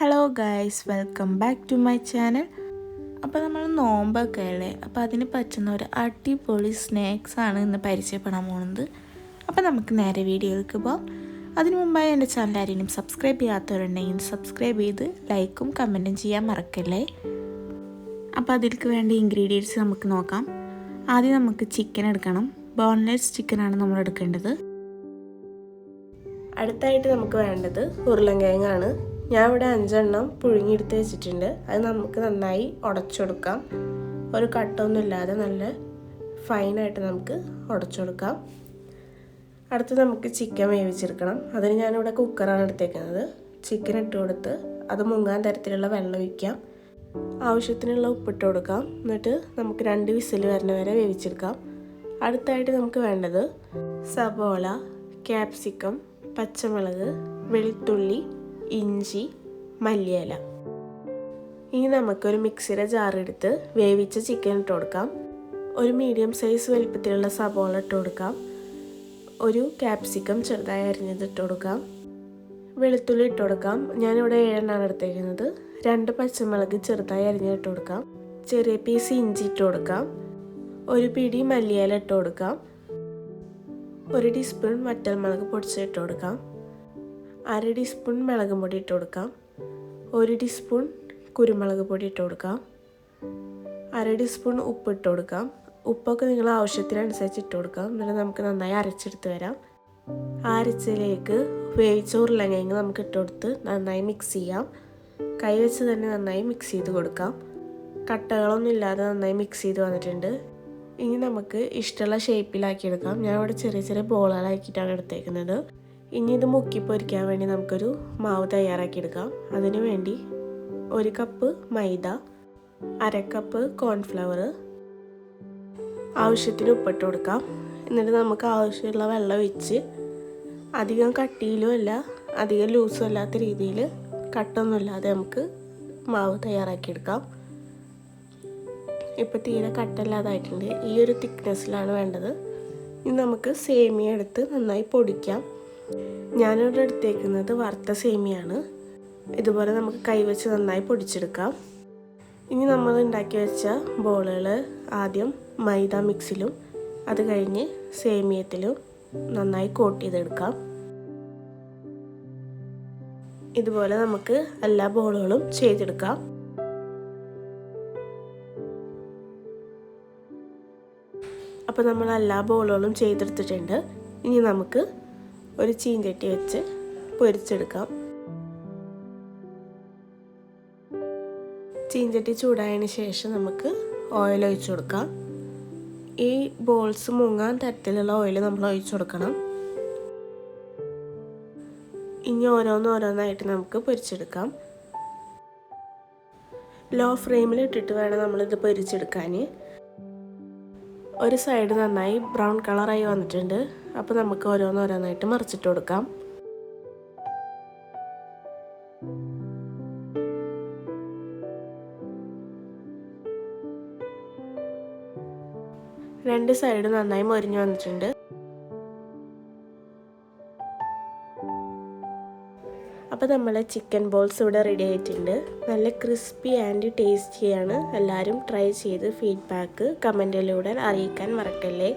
Hello guys welcome back to my channel അപ്പോൾ നമ്മൾ നോമ്പൊക്കെ അല്ലേ? അപ്പോൾ അതിന് പറ്റുന്ന ഒരു അടിപൊളി ആണ് ഇന്ന് പരിചയപ്പെടാൻ പോകുന്നത് അപ്പോൾ നമുക്ക് നേരെ വീഡിയോയിലേക്ക് പോകാം അതിനു മുമ്പായി എന്റെ ചാനൽ ആരെങ്കിലും സബ്സ്ക്രൈബ് ചെയ്യാത്തവരുണ്ടെങ്കിൽ സബ്സ്ക്രൈബ് ചെയ്ത് ലൈക്കും കമന്റും ചെയ്യാൻ മറക്കല്ലേ? അപ്പോൾ അതിലേക്ക് വേണ്ട ഇൻഗ്രീഡിയൻസ് നമുക്ക് നോക്കാം. ആദ്യം നമുക്ക് ചിക്കൻ എടുക്കണം. ബോൺലെസ് ചിക്കനാണ് നമ്മൾ എടുക്കേണ്ടത്. അടുത്തായിട്ട് നമുക്ക് വേണ്ടത് ഉരുളൻകിഴങ്ങാണ്. ഞാൻ ഇവിടെ അഞ്ചെണ്ണം പുഴുങ്ങിയെടുത്ത് വെച്ചിട്ടുണ്ട്. അത് നമുക്ക് നന്നായി ഉടച്ചെടുക്കാം. ഒരു കട്ടൊന്നും ഇല്ലാതെ നല്ല ഫൈനായിട്ട് നമുക്ക് ഉടച്ചെടുക്കാം. അടുത്ത് നമുക്ക് ചിക്കൻ വേവിച്ചെടുക്കണം. അതിന് ഞാനിവിടെ കുക്കറാണ് എടുത്തേക്കുന്നത്. ചിക്കൻ ഇട്ട് കൊടുത്ത് അത് മുങ്ങാൻ തരത്തിലുള്ള വെള്ളം ഒഴിക്കാം. ആവശ്യത്തിനുള്ള ഉപ്പിട്ട് കൊടുക്കാം. എന്നിട്ട് നമുക്ക് രണ്ട് വിസിൽ വരുന്ന വരെ വേവിച്ചെടുക്കാം. അടുത്തായിട്ട് നമുക്ക് വേണ്ടത് സബോള ക്യാപ്സിക്കം പച്ചമുളക് വെളുത്തുള്ളി ഇഞ്ചി മല്ലിയില. ഇനി നമുക്കൊരു മിക്സിയുടെ ജാറെടുത്ത് വേവിച്ച ചിക്കൻ ഇട്ട് കൊടുക്കാം. ഒരു മീഡിയം സൈസ് വലിപ്പത്തിലുള്ള സബോള ഇട്ട് കൊടുക്കാം. ഒരു ക്യാപ്സിക്കം ചെറുതായി അരിഞ്ഞത് ഇട്ട് കൊടുക്കാം. വെളുത്തുള്ളി ഇട്ട് കൊടുക്കാം. ഞാനിവിടെ ഏഴെണ്ണാണ് എടുത്തേക്കുന്നത്. രണ്ട് പച്ചമുളക് ചെറുതായി അരിഞ്ഞിട്ട് കൊടുക്കാം. ചെറിയ പീസ് ഇഞ്ചി ഇട്ട് കൊടുക്കാം. ഒരു പിടി മല്ലിയില ഇട്ട് കൊടുക്കാം. ഒരു ടീസ്പൂൺ വറ്റൽമുളക് പൊടിച്ചിട്ട് കൊടുക്കാം. അര ടീസ്പൂൺ മുളക് പൊടി ഇട്ട് കൊടുക്കാം. ഒരു ടീസ്പൂൺ കുരുമുളക് പൊടി ഇട്ട് കൊടുക്കാം. അര ടീസ്പൂൺ ഉപ്പ് ഇട്ട് കൊടുക്കാം. ഉപ്പൊക്കെ നിങ്ങൾ ആവശ്യത്തിനനുസരിച്ച് ഇട്ട് കൊടുക്കാം. എന്നിട്ട് നമുക്ക് നന്നായി അരച്ചെടുത്ത് വരാം. ആ അരച്ചിലേക്ക് വേവിച്ച ഉരുളങ്ങ നമുക്ക് ഇട്ട് കൊടുത്ത് നന്നായി മിക്സ് ചെയ്യാം. കൈ വെച്ച് തന്നെ നന്നായി മിക്സ് ചെയ്ത് കൊടുക്കാം. കട്ടകളൊന്നും ഇല്ലാതെ നന്നായി മിക്സ് ചെയ്ത് വന്നിട്ടുണ്ട്. ഇനി നമുക്ക് ഇഷ്ടമുള്ള ഷേപ്പിലാക്കി എടുക്കാം ഞാൻ ഇവിടെ ചെറിയ ചെറിയ ബോളുകളാക്കിയിട്ടാണ് എടുത്തേക്കുന്നത്. ഇനി ഇത് മുക്കി പൊരിക്കാൻ വേണ്ടി നമുക്കൊരു മാവ് തയ്യാറാക്കിയെടുക്കാം. അതിനു വേണ്ടി ഒരു കപ്പ് മൈദ അര കപ്പ് കോൺഫ്ലവർ ആവശ്യത്തിന് ഉപ്പിട്ട് കൊടുക്കാം. എന്നിട്ട് നമുക്ക് ആവശ്യമുള്ള വെള്ളം ഒഴിച്ച് അധികം കട്ടിയിലും അല്ല അധികം ലൂസും അല്ലാത്ത രീതിയിൽ കട്ടൊന്നുമില്ലാതെ നമുക്ക് മാവ് തയ്യാറാക്കിയെടുക്കാം. ഇപ്പോൾ തീരെ കട്ടല്ലാതായിട്ടുണ്ട് ഈ ഒരു തിക്നെസ്സിലാണ് വേണ്ടത്. ഇനി നമുക്ക് സേമിയ എടുത്ത് നന്നായി പൊടിക്കാം. ഞാനിവിടെ എടുത്തേക്കുന്നത് വറുത്ത സേമിയാണ്. ഇതുപോലെ നമുക്ക് കൈവച്ച് നന്നായി പൊടിച്ചെടുക്കാം. ഇനി നമ്മൾ ഉണ്ടാക്കി വെച്ച ബോളുകൾ ആദ്യം മൈദ മിക്സിലും അത് കഴിഞ്ഞ് സേമിയത്തിലും നന്നായി കോട്ട് ചെയ്തെടുക്കാം. ഇതുപോലെ നമുക്ക് എല്ലാ ബോളുകളും ചെയ്തെടുക്കാം. അപ്പോൾ നമ്മൾ എല്ലാ ബോളുകളും ചെയ്തെടുത്തിട്ടുണ്ട്. ഇനി നമുക്ക് ഒരു ചീഞ്ചട്ടി വെച്ച് പൊരിച്ചെടുക്കാം. ചീഞ്ചട്ടി ചൂടായതിന് ശേഷം നമുക്ക് ഓയിൽ ഒഴിച്ചു കൊടുക്കാം. ഈ ബോൾസ് മുങ്ങാൻ തരത്തിലുള്ള ഓയിൽ നമ്മൾ ഒഴിച്ചു കൊടുക്കണം. ഇനി ഓരോന്ന് ഓരോന്നായിട്ട് നമുക്ക് പൊരിച്ചെടുക്കാം. ലോ ഫ്ലെയിമിൽ ഇട്ടിട്ട് വേണം നമ്മളിത് പൊരിച്ചെടുക്കാൻ ഒരു സൈഡ് നന്നായി ബ്രൗൺ കളറായി വന്നിട്ടുണ്ട്. അപ്പോൾ നമുക്ക് ഓരോന്നോരോന്നായിട്ട് മറിച്ചിട്ട് കൊടുക്കാം. രണ്ട് സൈഡ് നന്നായി മൊരിഞ്ഞു വന്നിട്ടുണ്ട്. അപ്പോൾ നമ്മളെ ചിക്കൻ ബോൾസ് ഇവിടെ റെഡി ആയിട്ടുണ്ട്. നല്ല ക്രിസ്പി ആൻഡ് ടേസ്റ്റിയാണ് എല്ലാവരും ട്രൈ ചെയ്ത് ഫീഡ്ബാക്ക് കമന്റിലൂടെ അറിയിക്കാൻ മറക്കല്ലേ?